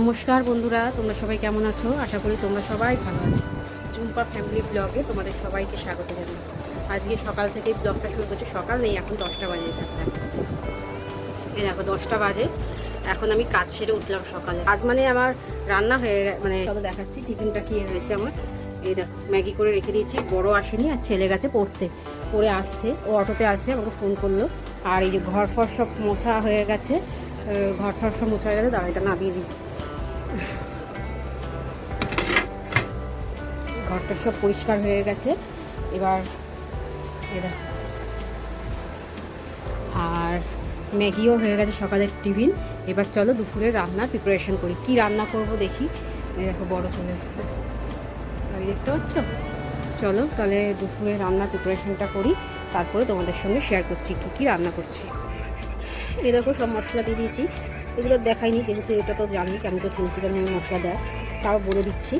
নমস্কার বন্ধুরা, তোমরা সবাই কেমন আছো? আশা করি তোমরা সবাই ভালো আছো। ঝুম্পা ফ্যামিলি ব্লগে তোমাদের সবাইকে স্বাগত জানাই। আজকে সকাল থেকে ব্লগটা শুরু করছে। সকাল নেই, এখন দশটা বাজে দেখাচ্ছি। এই দেখো, দশটা বাজে। এখন আমি কাজ সেরে উঠলাম সকালে। আজ মানে আমার রান্না হয়ে মানে দেখাচ্ছি, টিফিনটা কি হয়েছে আমার। এই দেখো, ম্যাগি করে রেখে দিয়েছি, বড় আসেনি আর ছেলে গেছে পড়তে। পড়ে আসছে, ও অটোতে আছে, আমাকে ফোন করল। আর এই যে ঘর ফর সব মোছা হয়ে গেছে ঘর টর সব মোছা হয়ে গেছে, দাঁড়া, এটা নামিয়ে দিই। ঘরটা সব পরিষ্কার হয়ে গেছে। এবার এরা আর ম্যাগিও হয়ে গেছে সকালের টিফিন। এবার চলো দুপুরে রান্নার প্রিপারেশন করি। কি রান্না করব দেখি? দেখো বড় চলে এসছে। গাড়ি দেখতে পাচ্ছ? চলো তাহলে দুপুরে রান্নার প্রিপারেশনটা করি। তারপরে তোমাদের সঙ্গে শেয়ার করছি কী কী রান্না করছি। এই দেখো সব মশলা দিয়ে দিয়েছি। এগুলো দেখাইনি, যেহেতু এটা তো জানি কেমন করে চিলি চিকেন মশলা দেয়, তাও বলে দিচ্ছি,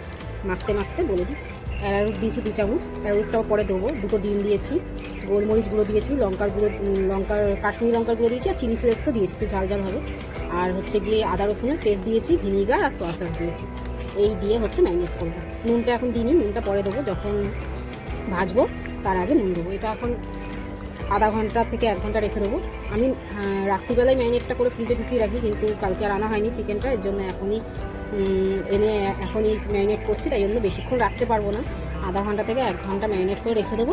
মাখতে মাখতে বলে দিই। অ্যারারুট দিয়েছি দু চামচ অ্যারারুটটাও পরে দেবো, দুটো ডিম দিয়েছি, গোলমরিচ গুঁড়ো দিয়েছি, লঙ্কার গুঁড়ো লঙ্কার, কাশ্মীরি লঙ্কার গুঁড়ো দিয়েছি, আর চিলি ফ্লেক্সও দিয়েছি, একটু ঝাল ঝাল হবে। আর হচ্ছে গিয়ে আদা রসুনের পেস্ট দিয়েছি, ভিনিগার আর সোয়া সস দিয়েছি। এই দিয়ে হচ্ছে ম্যারিনেট করব। নুনটা এখন দিইনি, নুনটা পরে দেবো, যখন ভাজবো, তার আগে নুন দেবো। এটা এখন আধা ঘণ্টা থেকে এক ঘণ্টা রেখে দেবো। আমি রাত্রিবেলায় ম্যারিনেটটা করে ফ্রিজে ঢুকিয়ে রাখি, কিন্তু কালকে আর আনা হয়নি চিকেনটা, এর জন্য এখনই এনে এখনই ম্যারিনেট করছি, তাই জন্য বেশিক্ষণ রাখতে পারব না। আধা ঘণ্টা থেকে এক ঘণ্টা ম্যারিনেট করে রেখে দেবো,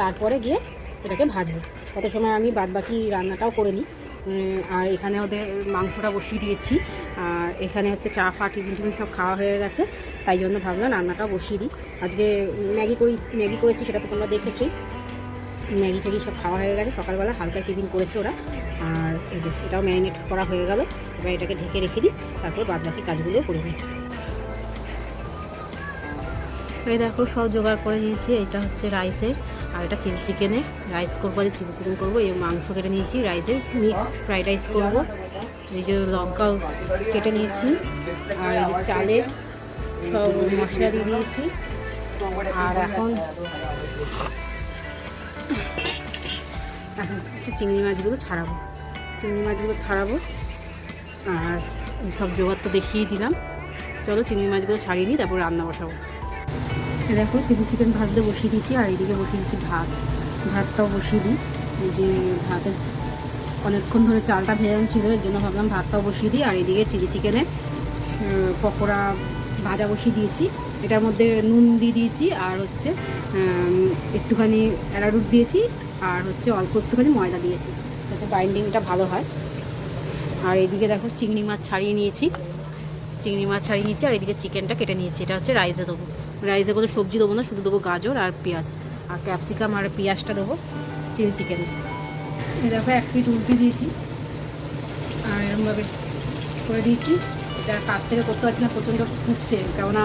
তারপরে গিয়ে এটাকে ভাজবো। তত সময় আমি বাদ বাকি রান্নাটাও করে নিই। আর এখানে ওদের মাংসটা বসিয়ে দিয়েছি। আর এখানে হচ্ছে চা, ফা, টিফিন টিফিন সব খাওয়া হয়ে গেছে, তাই জন্য ভাবলাম রান্নাটা বসিয়ে দিই। আজকে ম্যাগি করি, ম্যাগি করেছি, সেটা তো তোমরা দেখেছোই। ম্যাগি ট্যাগি সব খাওয়া হয়ে গেছে। সকালবেলা হালকা টিফিন করেছে ওরা। আর এই যে, এটাও ম্যারিনেট করা হয়ে গেল। এবার এটাকে ঢেকে রেখে দিই, তারপর বাদ বাকি কাজগুলো করে নিই। এই দেখো, সব জোগাড় করে নিয়েছি। এটা হচ্ছে রাইসের, আর এটা চিলি চিকেনের। রাইস করব আর চিলি চিকেন করব, এই মাংস কেটে নিয়েছি রাইসের। মিক্স ফ্রাইড রাইস করব। এই যে লঙ্কাও কেটে নিয়েছি। আর এই যে চালের সব মশলা দিয়ে দিয়েছি। আর এখন এখন হচ্ছে চিংড়ি মাছগুলো ছাড়াবো। চিংড়ি মাছগুলো ছাড়াবো। আর সব জোগাড় তো দেখিয়ে দিলাম। চলো চিংড়ি মাছগুলো ছাড়িয়ে নিই, তারপর রান্না বসাবো। দেখো, চিলি চিকেন ভাজতে বসিয়ে দিয়েছি, আর এইদিকে বসিয়ে দিচ্ছি ভাত। ভাতটাও বসিয়ে দিই। এই যে ভাতের অনেকক্ষণ ধরে চালটা ভেজানো ছিল, এর জন্য ভাবলাম ভাতটাও বসিয়ে দিই। আর এইদিকে চিলি চিকেনের পকোড়া ভাজা বসিয়ে দিয়েছি। এটার মধ্যে নুন দিয়ে দিয়েছি আর হচ্ছে একটুখানি অ্যারারুট দিয়েছি আর হচ্ছে অল্প একটুখানি ময়দা দিয়েছি যাতে বাইন্ডিংটা ভালো হয়। আর এদিকে দেখো চিংড়ি মাছ ছাড়িয়ে নিয়েছি। চিংড়ি মাছ ছাড়িয়ে নিয়েছি আর এদিকে চিকেনটা কেটে নিয়েছি। এটা হচ্ছে রাইসে দেবো। রাইসে কোনো সবজি দেবো না, শুধু দেবো গাজর আর পেঁয়াজ। আর ক্যাপসিকাম আর পেঁয়াজটা দেবো, চিলি চিকেন। দেখো এক পিট উল্টে দিয়েছি। আর এরকমভাবে করে দিয়েছি। এটা কাছ থেকে করতে পারছি না, প্রচণ্ড ফুটছে। কেননা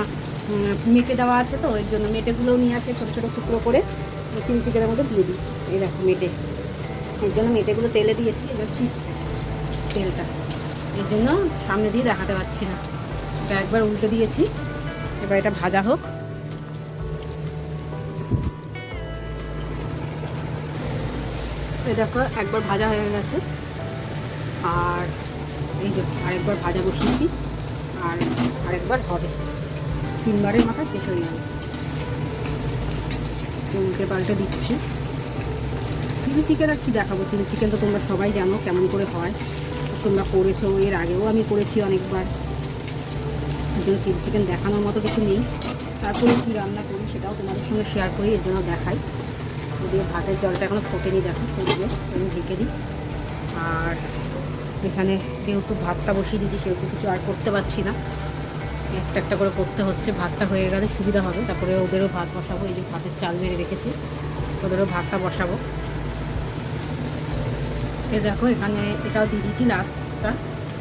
মেটে দেওয়া আছে তো, এর জন্য মেটেগুলোও নিয়ে আসে ছোটো ছোটো টুকরো করে চিলি চিকেনের মধ্যে দিয়ে দিই। এই দেখো মেটে। এর জন্য মেটেগুলো তেলে দিয়েছি, এবার ছিটছে তেলটা। এর জন্য সামনে দিয়ে দেখাতে পারছি না। এটা একবার উল্টে দিয়েছি, এবার এটা ভাজা হোক। এই দেখো, একবার ভাজা হয়ে গেছে। আর এই যে আরেকবার ভাজা বসিয়েছি, আর আরেকবার হবে। তিনবারের মাথা শেষ হয়ে যাবে উল্টে পাল্টে দিচ্ছি। চিলি চিকেন আর কি দেখাবো? চিলি চিকেন তো তোমরা সবাই জানো কেমন করে হয়। তোমরা করেছ, এর আগেও আমি করেছি অনেকবার। জন্য চিলি চিকেন দেখানোর মতো কিছু নেই। তারপরে কী রান্না করি সেটাও তোমাদের সঙ্গে শেয়ার করি, এর জন্য দেখাই। দিয়ে ভাতের জলটা এখনও ফোটেনি, দেখো, ফুটবে, আমি ঢেকে দিই। আর এখানে যেহেতু ভাতটা বসিয়ে দিয়েছি, সেহেতু কিছু আর করতে পারছি না। একটা একটা করে করতে হচ্ছে। ভাতটা হয়ে গেলে সুবিধা হবে। তারপরে ওদেরও ভাত বসাবো। এই যে ভাতের চাল মেরে রেখেছি। ওদেরও ভাতটা বসাবো। এ দেখো, এখানে এটাও দিয়ে দিয়েছি লাস্টটা।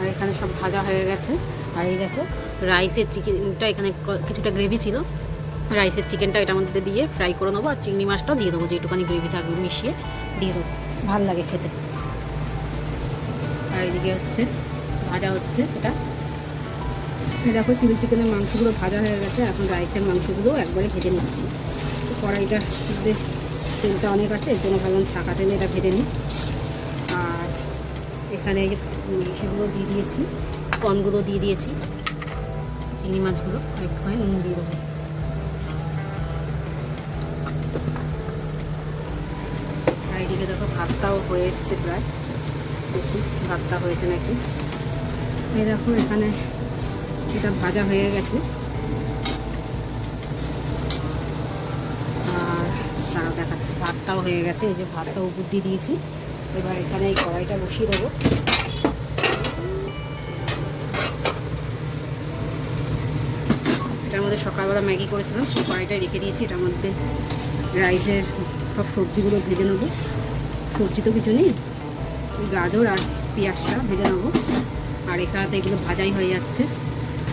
আর এখানে সব ভাজা হয়ে গেছে। আর এই দেখো, রাইসের চিকেনটা এখানে কিছুটা গ্রেভি ছিল। রাইসের চিকেনটা এটার মধ্যে দিয়ে ফ্রাই করে নেব। আর চিংড়ি মাছটাও দিয়ে দেবো। যেটুখানি গ্রেভি থাকবে মিশিয়ে দিয়ে দেবো। ভালো লাগে খেতে। আর এদিকে হচ্ছে, ভাজা হচ্ছে এটা। দেখো চিলি চিকেনের মাংসগুলো ভাজা হয়ে গেছে, এখন রাইসের মাংসগুলো একবারে ভেজে নিচ্ছি। তো কড়াইটা তেলটা অনেক আছে, এর জন্য ভাবলাম ছাকা তেলে এটা ভেজে নিই। আর এখানে সেগুলো দিয়ে দিয়েছি কর্নগুলো দিয়ে দিয়েছি, চিংড়ি মাছগুলো একটুখানি নুন দিয়ে দেবো। এদিকে দেখো ভাতটাও হয়ে এসছে প্রায়। দেখি, ভাতটা হয়েছে নাকি? এই দেখো এখানে এটা ভাজা হয়ে গেছে। আর তারা দেখাচ্ছে, ভাতটাও হয়ে গেছে, এই যে ভাতটা উপর দিয়ে দিয়েছি। এবার এখানে এই কড়াইটা বসিয়ে দেবো। এটার মধ্যে সকালবেলা ম্যাগি করেছিলাম, সেই কড়াইটা রেখে দিয়েছি। এটার মধ্যে রাইসের সব সবজিগুলো ভেজে নেব। সবজি তো কিছু নেই, গাজর আর পেঁয়াজটা ভেজে নেব। আর এখানে তো এগুলো ভাজাই হয়ে যাচ্ছে।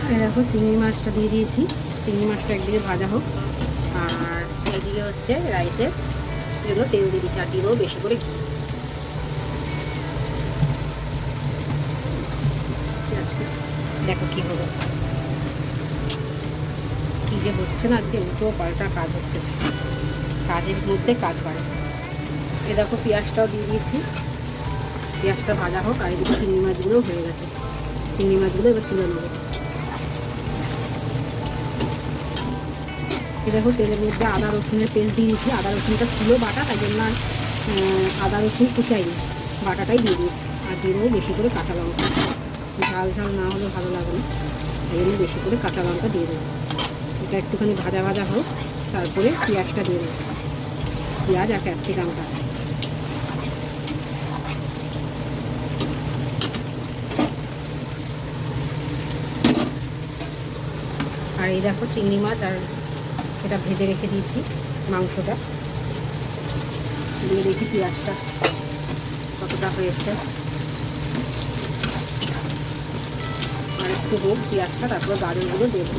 দেখো চিংড়ি মাছটা দিয়ে দিয়েছি। চিংড়ি মাছটা একদিকে ভাজা হোক। আর এইদিকে হচ্ছে রাইসের জন্য তেল দিয়ে দিচ্ছি আর দেবো বেশি করে ঘি। আচ্ছা, দেখো কী হলো কী যে হচ্ছে না আজকে উল্টো পাল্টা কাজ হচ্ছে। কাজের মধ্যে কাজ বাড়ে। এ দেখো পেঁয়াজটাও দিয়ে দিয়েছি। পেঁয়াজটা ভাজা হোক আর এদিকে চিংড়ি মাছগুলোও হয়ে গেছে। চিংড়ি মাছগুলো এবার তুলে নেব। দেখো তেলের মধ্যে আদা রসুনের পেস্ট দিয়ে দিয়েছি। আদা রসুনটা ছিল বাটা, তাই জন্য আর আদা রসুন কুচাইনি। বাটাটাই দিয়ে দিয়েছি। আর দিয়ে দেবো বেশি করে কাঁচা লঙ্কা। ঝাল ঝাল না হলে ভালো লাগে না। এই জন্য বেশি করে কাঁচা লঙ্কা দিয়ে দেবো। এটা একটুখানি ভাজা ভাজা হোক, তারপরে পেঁয়াজটা দিয়ে দেবো। পেঁয়াজ আর ক্যাপসিকামটা। আর এই দেখো চিংড়ি মাছ আর এটা ভেজে রেখে দিয়েছি মাংসটা। দিয়ে দেখি পেঁয়াজটা কতটা হয়েছে। আর একটু হোক পেঁয়াজটা, তারপর গাজরগুলো দেবো।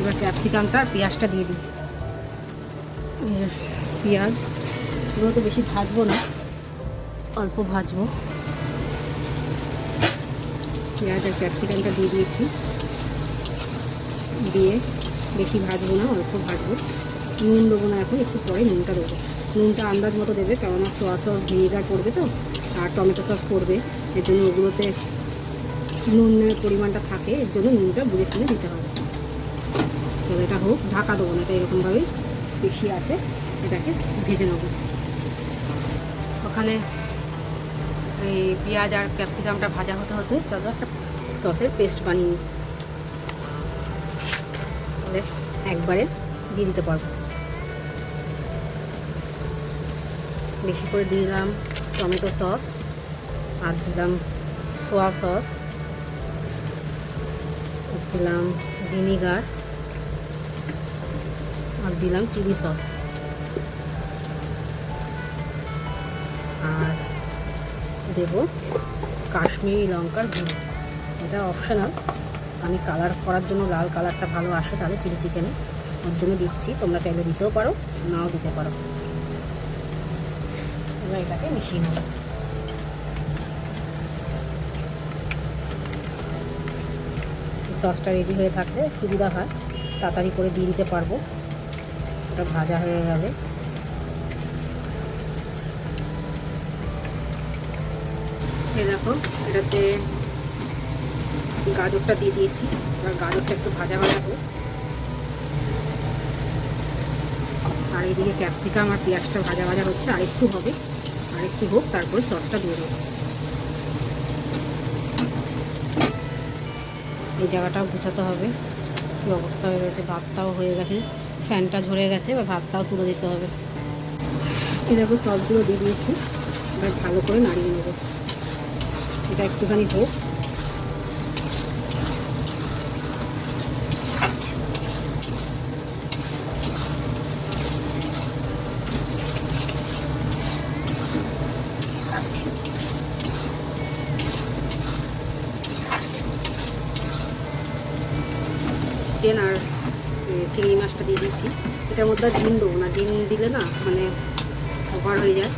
এবার ক্যাপসিকামটা আর পেঁয়াজটা দিয়ে দিই। পেঁয়াজ এগুলো তো বেশি ভাজবো না, অল্প ভাজবো। পেঁয়াজ আর ক্যাপসিকামটা দিয়ে দিয়েছি। দিয়ে বেশি ভাজবো না, অল্প ভাজবো। নুন দেবো না এখন, একটু পরে নুনটা দেবো। নুনটা আন্দাজ মতো দেবে কেননা সোয়া সস ভিনেগার পড়বে তো, আর টমেটো সস পড়বে এর জন্য ওগুলোতে নুনের পরিমাণটা থাকে, এর জন্য নুনটা বুঝে শুনে দিতে হবে। চলো এটা হোক, ঢাকা দেবো না এটা এরকমভাবেই বেশি আছে, এটাকে ভেজে নেব। ওখানে এই পেঁয়াজ আর ক্যাপসিকামটা ভাজা হতে হতে চলো একটা সসের পেস্ট বানিয়ে। একবারে দিয়ে দিতে পারব। বেশি করে দিলাম টমেটো সস আর দিলাম সোয়া সস। দিলাম ভিনিগার। আর দিলাম চিলি সস। আর দেব কাশ্মীরি লঙ্কার গুঁড়ো। এটা অপশনাল আমি কালার করার জন্য লাল কালারটা ভালো আসে তাহলে চিলি চিকেনে ওর জন্য দিচ্ছি। তোমরা চাইলে দিতেও পারো, নাও দিতে পারো। এবার এটাকে মিশিয়ে নেব। সসটা রেডি হয়ে থাকলে সুবিধা হয়। তাড়াতাড়ি করে দিয়ে দিতে পারব। ওটা ভাজা হয়ে এই দেখো, এটাতে গাজরটা দিয়ে দিয়েছি। এবার গাজরটা একটু ভাজা ভাজা হোক। আর এদিকে ক্যাপসিকাম আর পেঁয়াজটা ভাজা ভাজা হচ্ছে, আর একটু হবে। আর একটু হোক, তারপরে সসটা দিয়ে দেবো। এই জায়গাটাও গুছাতে হবে। কী অবস্থা হয়ে রয়েছে, ভাতটাও হয়ে গেছে। ফ্যানটা ঝরে গেছে বা ভাতটাও তুলে দিতে হবে। এই দেখো সবগুলো দিয়ে দিয়েছি, এবার ভালো করে নাড়িয়ে নেব। এটা একটুখানি হোক চিকেন আর এ, চিংড়ি মাছটা দিয়ে দিচ্ছি এটার ডিম দেবো না। ডিম দিলে না মানে ওভার হয়ে যায়।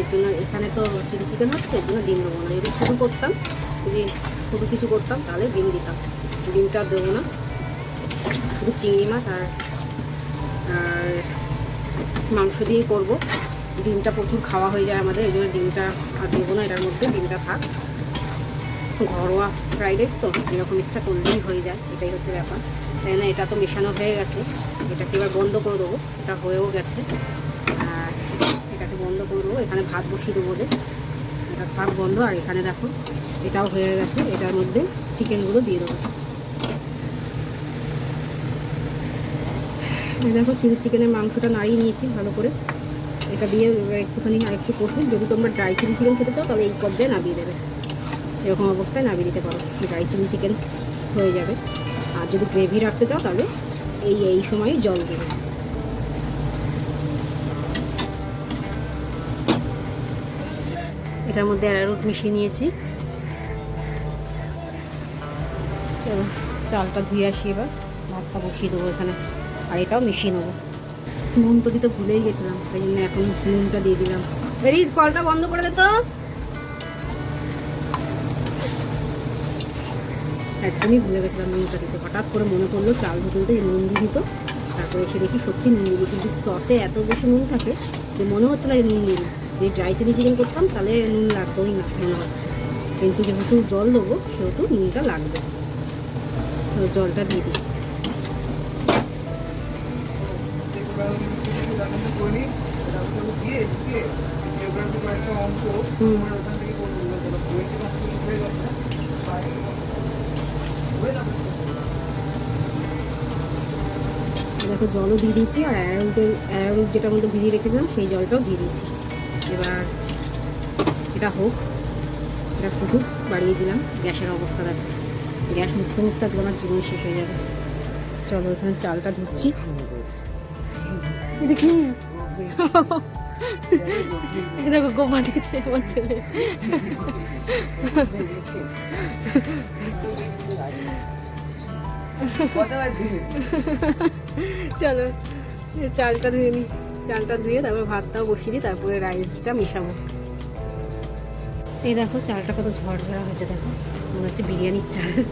এর জন্য এখানে তো চিলি চিকেন হচ্ছে, এর জন্য ডিম দেবো না। যদি শুধু করতাম, যদি শুধু কিছু করতাম, তাহলে ডিম দিতাম। ডিমটা দেবো না। শুধু চিংড়ি মাছ আর আর মাংস দিয়েই করব। ডিমটা প্রচুর খাওয়া হয়ে যায় আমাদের, এই জন্য ডিমটা আর দেবো না, এটার মধ্যে ডিমটা থাক। ঘরোয়া ফ্রাইড রাইস তো, এরকম ইচ্ছা করলেই হয়ে যায়, এটাই হচ্ছে ব্যাপার। তাই না, এটা তো মেশানো হয়ে গেছে। এটাকে এবার বন্ধ করে দেবো। এটা হয়েও গেছে। আর এটাকে বন্ধ করে দেবো। এখানে ভাত বসিয়ে দেবো বলে এটা ভাত বন্ধ। আর এখানে দেখো, এটাও হয়ে গেছে। এটার মধ্যে চিকেনগুলো দিয়ে দেবো। দেখো, চিলি চিকেনের মাংসটা নাড়িয়ে নিয়েছি ভালো করে। এটা দিয়ে একটুখানি আর একটু কষুন যদি তোমরা ড্রাই চিলি চিকেন খেতে চাও, তাহলে এই পর্যায়ে নামিয়ে দেবে। এরকম অবস্থায় নামিয়ে দিতে পারো। ড্রাই চিলি চিকেন হয়ে যাবে। আর যদি গ্রেভি রাখতে চাও, তাহলে এই এই সময় জল দেবে। এটার মধ্যে অ্যারারুট মিশিয়ে নিয়েছি। চলো, চালটা ধুয়ে আসি এবার। ভাতটা বসিয়ে দেবো এখানে। আর এটাও মিশিয়ে নেব। নুন তো দিতে ভুলেই গেছিলাম তাই জন্য এখন নুনটা দিয়ে দিলাম। এই, কলটা বন্ধ করে দে তো। একদমই ভুলে গেছিলাম নুনটা দিতে। হঠাৎ করে মনে পড়ল চাল ধুতে নুন দিয়ে দিত। তারপরে সে দেখি সত্যি নুন দিয়ে কিন্তু সসে এত বেশি নুন থাকে যে মনে হচ্ছে না নুন দিয়ে দিই। যদি ড্রাই চিলি চিকেন করতাম, তাহলে নুন লাগতোই না, মনে হচ্ছে। কিন্তু যেহেতু জল দেবো, সেহেতু নুনটা লাগবে। জলটা দিয়ে দিই। দেখো জলও দিয়ে দিয়েছি আর অ্যারোরুটের অ্যারোরুট যেটার মধ্যে ভিজিয়ে রেখেছিলাম সেই জলটাও দিয়ে দিয়েছি। এবার এটা হোক, এটা ফুটুক, বাড়িয়ে দিলাম। গ্যাসের অবস্থা দেখো। গ্যাস মুছতে মুছতে আজকে আমার জীবন শেষ হয়ে যাবে। চলো, এখানে চালটা ধুচ্ছি। এটা দেখো ছেলে। চলো চালটা ধুয়ে নিই চালটা ধুয়ে তারপরে ভাতটাও বসিয়ে দিই তারপরে রাইসটা মেশাবো। এই দেখো, চালটা কত ঝরঝরা হয়েছে, দেখো। মনে হচ্ছে বিরিয়ানির চাল।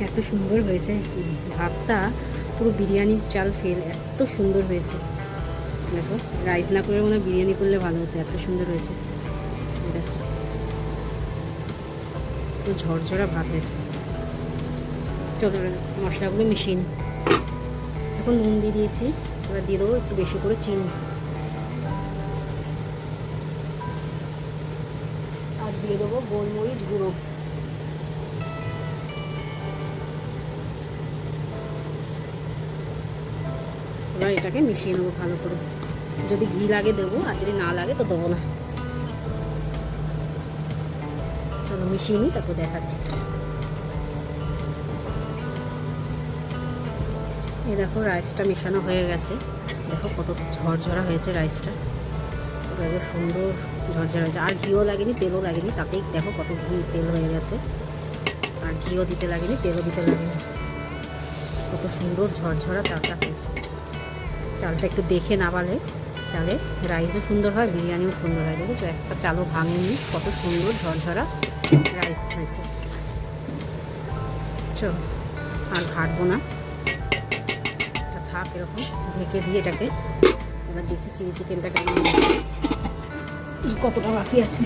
এত সুন্দর হয়েছে। ভাতটা, পুরো বিরিয়ানির চাল ফেল। এত সুন্দর হয়েছে। দেখো রাইস না করে মনে বিরিয়ানি করলে ভালো হতো। এত সুন্দর হয়েছে। দেখো। পুরো ঝরঝরা ভাত হয়েছে। চলো মশলাগুলো মিশিয়ে এখন নুন দিয়ে দিয়েছি। এবার দিয়ে দেবো একটু বেশি করে চিনি। আর দিয়ে দেবো গোলমরিচ গুঁড়ো। এবার এটাকে মিশিয়ে নেব ভালো করে। যদি ঘি লাগে দেবো, আর যদি না লাগে তো দেবো না। চলো মিশিয়ে নিই, তারপর দেখাচ্ছি। এই দেখো রাইসটা মেশানো হয়ে গেছে। দেখো কত ঝরঝরা হয়েছে রাইসটা। এবার সুন্দর ঝরঝরা হয়েছে। আর ঘিও লাগেনি, তেলও লাগেনি। তাতেই দেখো কত ঘি তেল হয়ে গেছে। আর ঘিও দিতে লাগেনি, তেলও দিতে লাগেনি। কত সুন্দর ঝরঝরা চালটা হয়েছে। চালটা একটু দেখে না পালে তাহলে রাইসও সুন্দর হয়, বিরিয়ানিও সুন্দর হয়। দেখেছ? একটা চালও ভাঙেনি। কত সুন্দর ঝরঝরা রাইস হয়েছে। চল, আর ঘাটবো না। এরকম ঢেকে দিয়ে এটাকে এবার দেখি চিলি চিকেনটা কেমন কতটা বাকি আছে?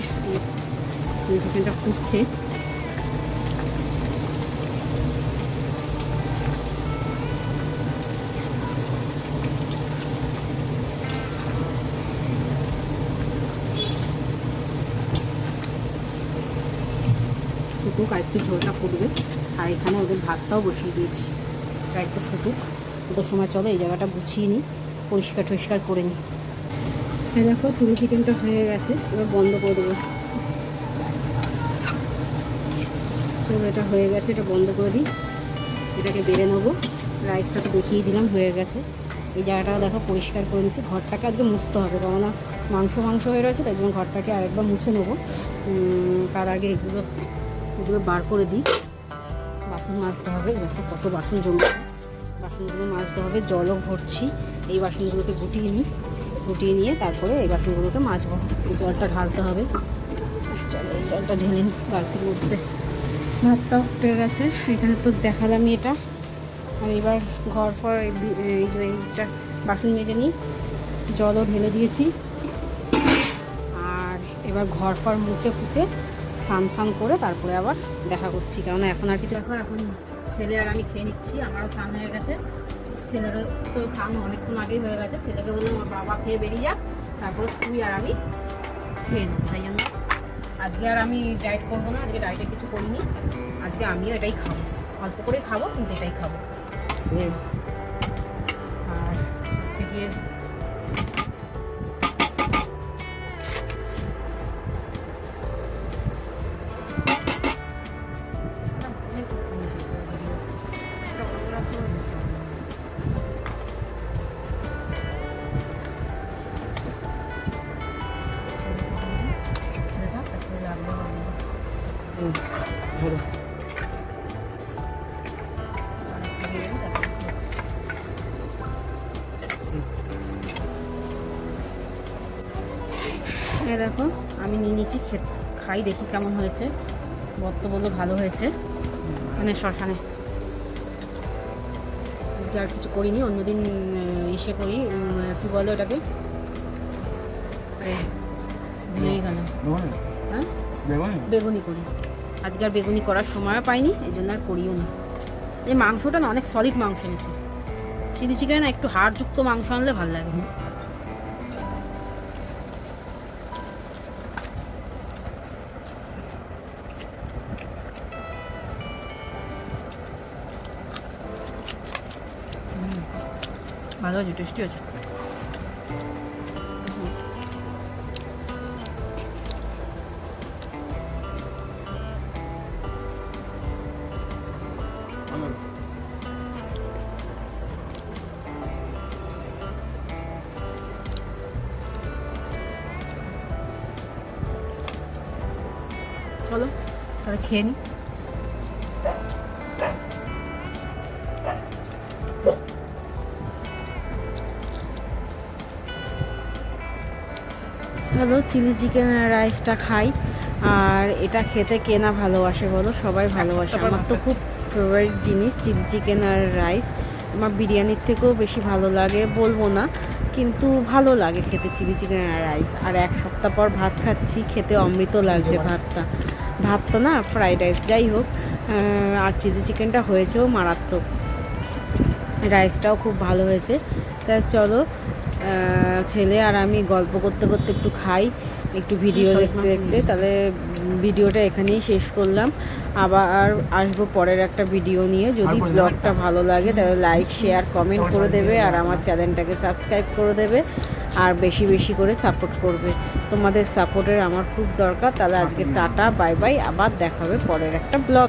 চিলি চিকেনটা ফুটছে। ফুটুক আর একটু ঝোলটা ফুটবে। আর এখানে ওদের ভাতটাও বসিয়ে দিয়েছি। আর একটু ফুটুক। ওদের সময় চলো, এই জায়গাটা গুছিয়ে নিই পরিষ্কার টরিষ্কার করে নিই হ্যাঁ দেখো, চিলি চিকেনটা হয়ে গেছে, এবার বন্ধ করে দেবো। চলো, এটা হয়ে গেছে, এটা বন্ধ করে দিই। এটাকে বেড়ে নেব। রাইসটা তো দেখিয়ে দিলাম, হয়ে গেছে। এই জায়গাটাও দেখো, পরিষ্কার করে নিচ্ছি। ঘরটাকে আজকে মুছতে হবে, কেননা মাংস মাংস হয়ে রয়েছে, তাই জন্য ঘরটাকে আরেকবার মুছে নেব। তার আগে এগুলো এগুলো বার করে দিই। বাসন মাজতে হবে দেখো কত বাসন জমছে বাসনগুলো মাজতে হবে, জলও ভরছি। এই বাসনগুলোকে গুটিয়ে নিই, গুটিয়ে নিয়ে তারপরে এই বাসনগুলোকে মাজবো। জলটা ঢালতে হবে। চলো, এই জলটা ঢেলে নিই বালতির মধ্যে। ভাতটা উঠে গেছে, এখানে তো দেখালামই এটা। আর এবার ঘর ফর এই যে এইটা বাসন মেজে নিই, জলও ঢেলে দিয়েছি। আর এবার ঘর ফর মুছে ফুছে স্নান করে তারপরে আবার দেখা করছি, কেননা এখন আর কিছু দেখো, এখন ছেলে আর আমি খেয়ে নিচ্ছি আমারও স্নান হয়ে গেছে। ছেলেরও তো স্নান অনেকক্ষণ আগেই হয়ে গেছে ছেলেকে বললাম আমার বাবা খেয়ে বেরিয়ে যাক তারপরে তুই আর আমি খেয়ে নিই তাই জন্য আজকে আর আমি ডায়েট করব না আজকে ডায়েটে কিছু করিনি আজকে আমিও এটাই খাব। অল্প করে খাব কিন্তু এটাই খাব। আর হচ্ছে গিয়ে ধরো। দেখো আমি নিয়ে নিয়েছি খাই দেখি কেমন হয়েছে। বত্ত বলল ভালো হয়েছে। মানে শ্মশানে আজকে আর কিছু করিনি অন্যদিন ইসে করি। কি বলে ওটাকে? ভুলেই গেলাম। হ্যাঁ? বেগুনি করি। আজকে আর বেগুনি করার সময়ও পাইনি, এই জন্য আর করিও না। এই মাংসটা না অনেক সলিড মাংস এনেছে। চিলি চিকেন একটু হাড়যুক্ত মাংস আনলে ভালো লাগে। ভালো আছে টেস্টি আছে চলো তাহলে খেয়ে নিই চলো চিলি চিকেন রাইসটা খাই। আর এটা খেতে কে না ভালোবাসে বলো? সবাই ভালোবাসে। আমার তো খুব ফেভারিট জিনিস চিলি চিকেন আর রাইস। আমার বিরিয়ানির থেকেও বেশি ভালো লাগে বলব না কিন্তু ভালো লাগে খেতে চিলি চিকেন আর রাইস। আর এক সপ্তাহ পর ভাত খাচ্ছি খেতে অমৃত লাগছে ভাতটা। ভাত তো না ফ্রাইড রাইস যাই হোক আর চিলি চিকেনটা হয়েছেও মারাত্মক। রাইসটাও খুব ভালো হয়েছে। তা চলো ছেলে আর আমি গল্প করতে করতে একটু খাই একটু ভিডিও দেখতে দেখতে। তাহলে ভিডিওটা এখানেই শেষ করলাম। আবার আসব পরের একটা ভিডিও নিয়ে। যদি ব্লগটা ভালো লাগে তাহলে লাইক শেয়ার কমেন্ট করে দেবে আর আমার চ্যানেলটাকে সাবস্ক্রাইব করে দেবে। আর বেশি বেশি করে সাপোর্ট করবে। তোমাদের সাপোর্টের আমার খুব দরকার তাহলে আজকে টাটা বাই বাই আবার দেখাবে পরের একটা ব্লগ